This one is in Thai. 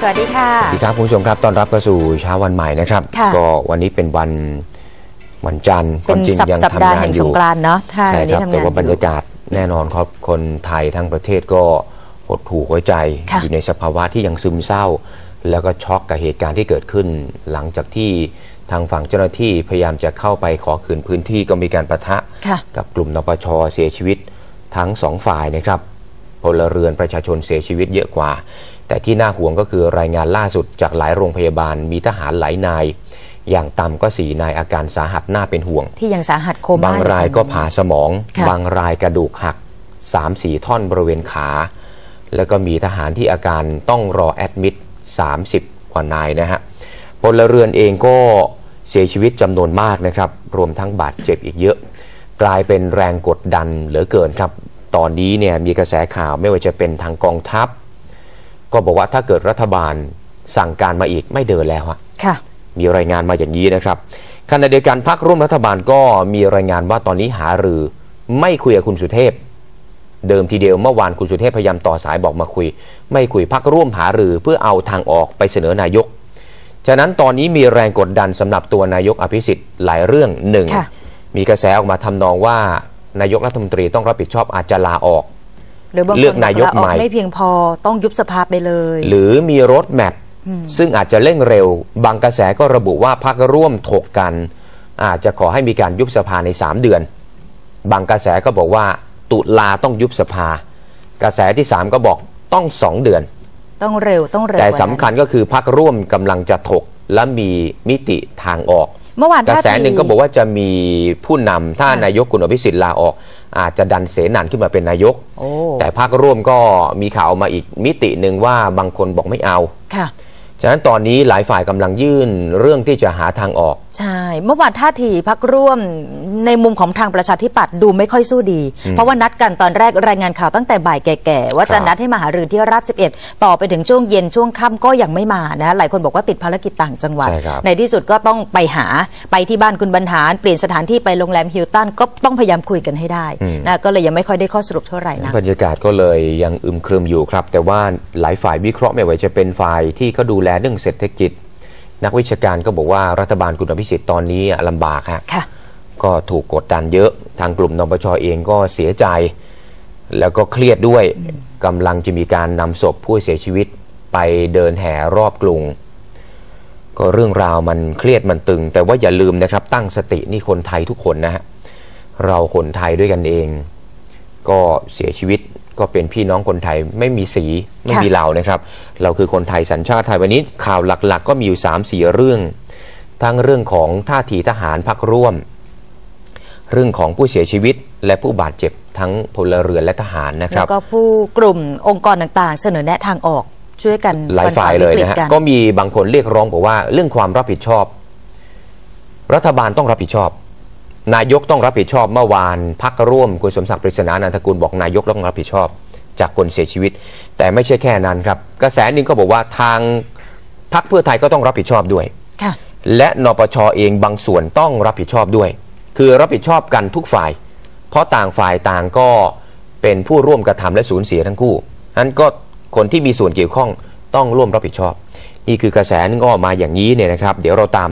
สวัสดีค่ะสวัสดีครับคุณผู้ชมครับต้อนรับเข้าสู่เช้าวันใหม่นะครับค่ะก็วันนี้เป็นวันวันจันทร์เป็นวามจริงสัปยังสัปทำดาห์งานแห่งอสยู่งกรานต์เนาะถ้าใช่วันคนี้รับทำแต่งานว่าบรรอยู่ยากาศแน่นอนครับคนไทยทั้งประเทศก็หดหู่หัวใจค่ะอยู่ในสภาวะที่ยังซึมเศร้า แล้วก็ช็อกกับเหตุการณ์ที่เกิดขึ้น หลังจากที่ทางฝั่งเจ้าหน้าที่พยายามจะเข้าไปขอคืนพื้นที่ก็มีการประทะค่ะกับกลุ่มนปชเสียชีวิตทั้งสองฝ่ายนะครับ พลเรือนประชาชนเสียชีวิตเยอะกว่า แต่ที่น่าห่วงก็คือรายงานล่าสุดจากหลายโรงพยาบาลมีทหารหลายนาย อย่างต่ำก็สี่นายอาการสาหัสน่าเป็นห่วง ที่ยังสาหัสโคม่าบางรายอก็ตอนนี้ผ่าสมองค่ะบางรายกระดูกหัก3ามสี่ท่อนบริเวณขา แล้วก็มีทหารที่อาการต้องรอแอดมิด30 กว่านายนะฮะพลเรือนเองก็เสียชีวิตจำนวนมากนะครับ รวมทั้งบาดเจ็บอีกเยอะ กลายเป็นแรงกดดันเหลือเกินครับ ตอนนี้เนี่ยมีกระแสข่าวไม่ว่าจะเป็นทางกองทัพ ก็บอกว่าถ้าเกิดรัฐบาลสั่งการมาอีกไม่เดินแล้วอะค่ะ มีรายงานมาอย่างนี้นะครับขณะเดียวกันพักร่วมรัฐบาลก็มีรายงานว่าตอนนี้หารือไม่คุยกับคุณสุเทพ เดิมทีเดียวเมื่อวานคุณสุเทพพยายามต่อสายบอกมาคุย ไม่คุยพักร่วมหารือเพื่อเอาทางออกไปเสนอนายกฉะนั้นตอนนี้มีแรงกดดันสำหรับตัวนายกอภิสิทธิ์หลายเรื่องหนึ่งค่ะมีกระแสออกมาทำนองว่า นายกรัฐมนตรีต้องรับผิดชอบอาจจะลาออก หรือบางคนเลือกนายกบอใหม่ไม่เพียงพอต้องยุบสภาไปเลย หรือมีรถแมพซึ่งอาจจะเร่งเร็ว บางกระแสก็ระบุว่าพักร่วมถกกัน อาจจะขอให้มีการยุบสภาใน 3 เดือน บางกระแสก็บอกว่า ตุลาต้องยุบสภา กระแสที่ 3 ก็บอกต้อง2เดือน ต้องเร็วต้องเร็วแต่กว่าสำคัญก็คือพักร่วมกำลังจะถกและมีมิติทางออก เมื่อวานกระท่าแสทีหนึ่งก็บอกว่าจะมีผู้นำถ้าค่ะนายกคุณอภิสิทธิ์ลาออก อาจจะดันเสนันขึ้นมาเป็นนายกโอ้แต่พักร่วมก็มีข่าวออกมาอีกมิติหนึ่งว่าบางคนบอกไม่เอาค่ะฉะนั้นตอนนี้หลายฝ่ายกำลังยื่นเรื่องที่จะหาทางออกใช่ เมื่อวานท่าทีพักร่วมในมุมของทางประชาธิปัตย์ดูไม่ค่อยสู้ดี เพราะว่านัดกันตอนแรกรายงานข่าวตั้งแต่บ่ายแก่ๆ ว่าจะครับนัดให้มาหารือที่ราบ 11 ต่อไปถึงช่วงเย็นช่วงค่ำก็ยังไม่มานะหลายคนบอกว่าติดภารกิจต่างจังหวัดใช่ครับในที่สุดก็ต้องไปหาไปที่บ้านคุณบรรหารเปลี่ยนสถานที่ไปโรงแรมฮิลตันก็ต้องพยายามคุยกันให้ได้นะก็เลยยังไม่ค่อยได้ข้อสรุปเท่าไหร่นะบรรยากาศก็เลยยังอึมครึมอยู่ครับ แต่ว่าหลายฝ่ายวิเคราะห์ไม่ว่าจะเป็นฝ่ายที่เขาดูแลเรื่องเศรษฐกิจ นักวิชาการก็บอกว่ารัฐบาลคุณอภิสิทธิ์ตอนนี้ลำบากฮะค่ะก็ถูกกดดันเยอะทางกลุ่มนปชเองก็เสียใจ แล้วก็เครียดด้วยกำลังจะมีการนำศพผู้เสียชีวิตไปเดินแห่รอบกรุงก็เรื่องราวมันเครียดมันตึง แต่ว่าอย่าลืมนะครับ ตั้งสตินี่คนไทยทุกคนนะฮะเราคนไทยด้วยกันเอง ก็เสียชีวิต ก็เป็นพี่น้องคนไทยไม่มีสีไม่มีค่ะเรานะครับ เราคือคนไทยสัญชาติไทยวันนี้ข่าวหลักๆ ก็มีอยู่3ามสี่เรื่อง ทั้งเรื่องของท่าทีทหารพักร่วม เรื่องของผู้เสียชีวิตและผู้บาดเจ็บทั้งพลเรือนและทหารนะคแล้รับวก็ผู้กลุ่มองค์กรต่างๆ เสนอแนะทางออกช่วยกันหลายฟันฝ่ายฝ่าเลยวิกฤตนะฮะกันก็มีบางคนเรียกร้องบอกว่าเรื่องความรับผิดชอบ รัฐบาลต้องรับผิดชอบ นายกต้องรับผิดชอบเมื่อวานพักร่วมคุณสมศักดิ์ปริศนานันทกุลบอกนายกต้องรับผิดชอบจากคนเสียชีวิต แต่ไม่ใช่แค่นั้นครับ กระแสหนึ่งก็บอกว่าทางพักเพื่อไทยก็ต้องรับผิดชอบด้วยค่ะและนปชเองบางส่วนต้องรับผิดชอบด้วย คือรับผิดชอบกันทุกฝ่าย เพราะต่างฝ่ายต่างก็เป็นผู้ร่วมกระทำและสูญเสียทั้งคู่นั้นก็คนที่มีส่วนเกี่ยวข้องต้องร่วมรับผิดชอบ นี่คือกระแสนึงก็ออกมาอย่างนี้เนี่ยนะครับ เดี๋ยวเราตาม